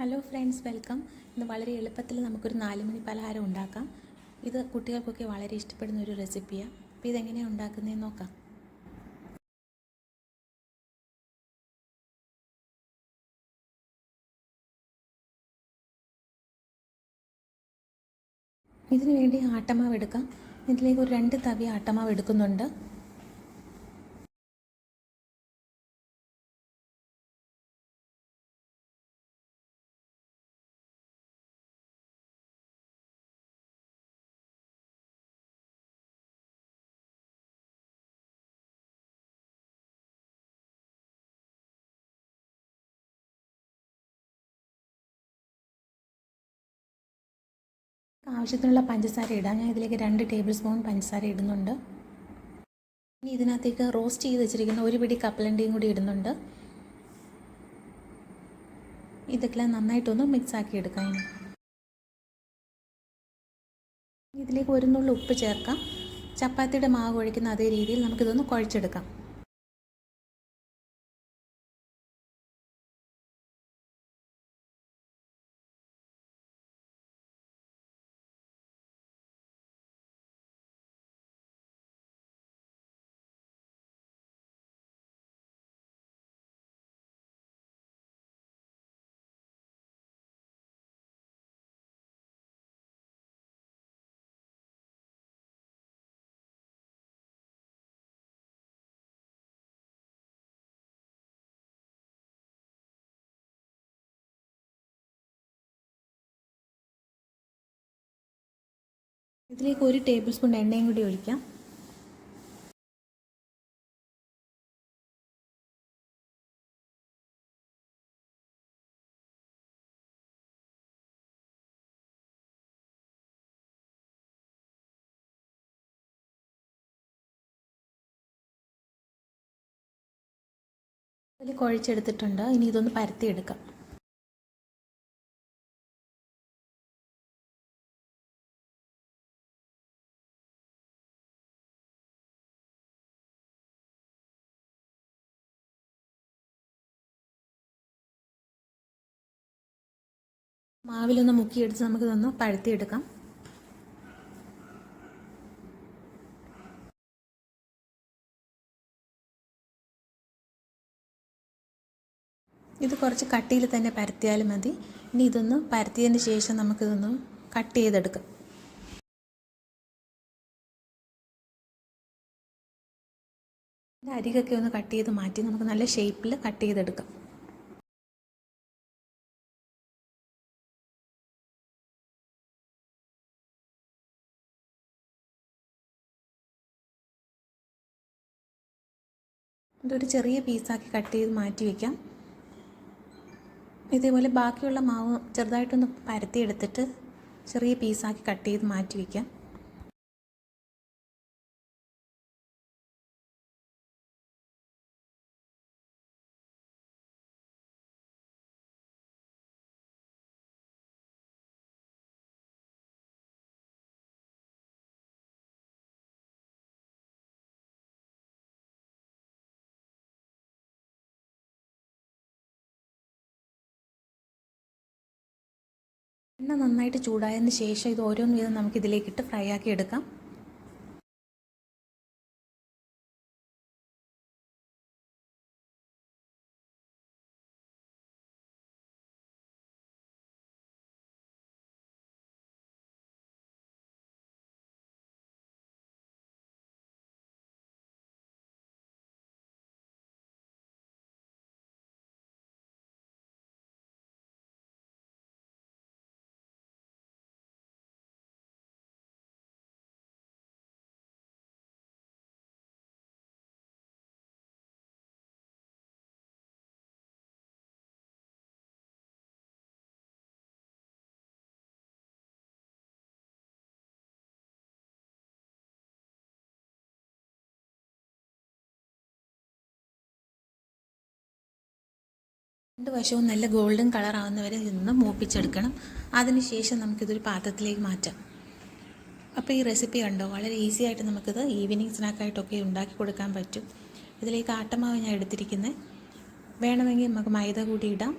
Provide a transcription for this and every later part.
Hello friends welcome ഇന്ന് വളരെ എളുപ്പത്തിൽ നമുക്കൊരു നാല് മണി പലഹാരം ഉണ്ടാക്കാം. ഇത് കുട്ടികൾക്കൊക്കെ വളരെ ഇഷ്ടപ്പെടുന്ന ഒരു റെസിപ്പിയാണ് അപ്പോൾ ഇതെങ്ങനെയാണ് ഉണ്ടാക്കുന്നതെന്ന് നോക്കാം. ഇതിനു വേണ്ടി ആട്ടമാവ് എടുക്കാം. ഇതിലേക്ക് ഒരു രണ്ട് തവി ആട്ടമാവ് എടുക്കുന്നുണ്ട്. ആവശ്യത്തിനുള്ള പഞ്ചസാര ഇടാം. ഞാൻ ഇതിലേക്ക് രണ്ട് ടേബിൾ സ്പൂൺ പഞ്ചസാര ഇടുന്നുണ്ട്. ഇനി ഇതിനകത്തേക്ക് റോസ്റ്റ് ചെയ്ത് വെച്ചിരിക്കുന്ന ഒരു പിടി കപ്പലണ്ടിയും കൂടി ഇടുന്നുണ്ട്. ഇതൊക്കെ നന്നായിട്ടൊന്ന് മിക്സ് ആക്കി എടുക്കാം ഇതിലേക്ക് ഒരു നുള്ളു ഉപ്പ് ചേർക്കാം. ചപ്പാത്തിയുടെ മാവ് കുഴയ്ക്കുന്ന അതേ രീതിയിൽ നമുക്കിതൊന്ന് കുഴച്ചെടുക്കാം. ഇതിലേക്ക് ഒരു ടേബിൾ സ്പൂൺ എണ്ണയും കൂടി ഒഴിക്കാം. അതിൽ കുഴച്ചെടുത്തിട്ടുണ്ട്. ഇനി ഇതൊന്ന് പരത്തിയെടുക്കാം. മാവിലൊന്ന് മുക്കിയെടുത്ത് നമുക്ക് ഇതൊന്ന് പഴുത്തിയെടുക്കാം. ഇത് കുറച്ച് കട്ടിയിൽ തന്നെ പരത്തിയാൽ മതി. ഇനി ഇതൊന്ന് പരത്തിയതിന് ശേഷം നമുക്കിതൊന്ന് കട്ട് ചെയ്തെടുക്കാം. അരികൊക്കെ ഒന്ന് കട്ട് ചെയ്ത് മാറ്റി നമുക്ക് നല്ല ഷേപ്പിൽ കട്ട് ചെയ്തെടുക്കാം. ഇതൊരു ചെറിയ പീസാക്കി കട്ട് ചെയ്ത് മാറ്റി വയ്ക്കാം ഇതേപോലെ ബാക്കിയുള്ള മാവ് ചെറുതായിട്ടൊന്ന് പരത്തിയെടുത്തിട്ട് ചെറിയ പീസാക്കി കട്ട് ചെയ്ത് മാറ്റി വയ്ക്കാം എണ്ണ നന്നായിട്ട് ചൂടായതിന് ശേഷം ഇത് ഓരോന്ന് വീതം നമുക്കിതിലേക്കിട്ട് ഫ്രൈ ആക്കി എടുക്കാം. രണ്ട് വശവും നല്ല ഗോൾഡൻ കളർ ആവുന്നവരെ നിന്ന് മൂപ്പിച്ചെടുക്കണം. അതിനുശേഷം നമുക്കിതൊരു പാത്രത്തിലേക്ക് മാറ്റാം. അപ്പോൾ ഈ റെസിപ്പി കണ്ടോ? വളരെ ഈസി ആയിട്ട് നമുക്കിത് ഈവനിങ് സ്നാക്കായിട്ടൊക്കെ ഉണ്ടാക്കി കൊടുക്കാൻ പറ്റും. ഇതിലേക്ക് ആട്ടമാവ് ഞാൻ എടുത്തിരിക്കുന്നത് വേണമെങ്കിൽ നമുക്ക് മൈദ കൂടി ഇടാം.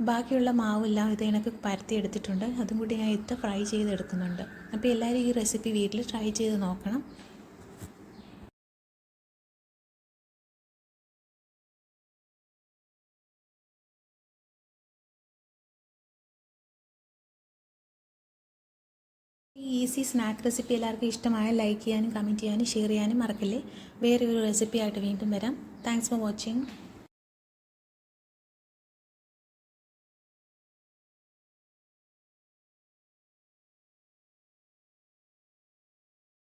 ബാക്കിയുള്ള മാവെല്ലാം ഇത് എനിക്ക് പരത്തി എടുത്തിട്ടുണ്ട്. അതും കൂടി ഞാൻ ഇത്ര ഫ്രൈ ചെയ്തെടുക്കുന്നുണ്ട്. അപ്പോൾ എല്ലാവരും ഈ റെസിപ്പി വീട്ടിൽ ട്രൈ ചെയ്ത് നോക്കണം. ഈ ഈസി സ്നാക്ക് റെസിപ്പി എല്ലാവർക്കും ഇഷ്ടമായ ലൈക്ക് ചെയ്യാനും കമന്റ് ചെയ്യാനും ഷെയർ ചെയ്യാനും മറക്കല്ലേ. വേറെ ഒരു റെസിപ്പി ആയിട്ട് വീണ്ടും വരാം. Thanks for watching.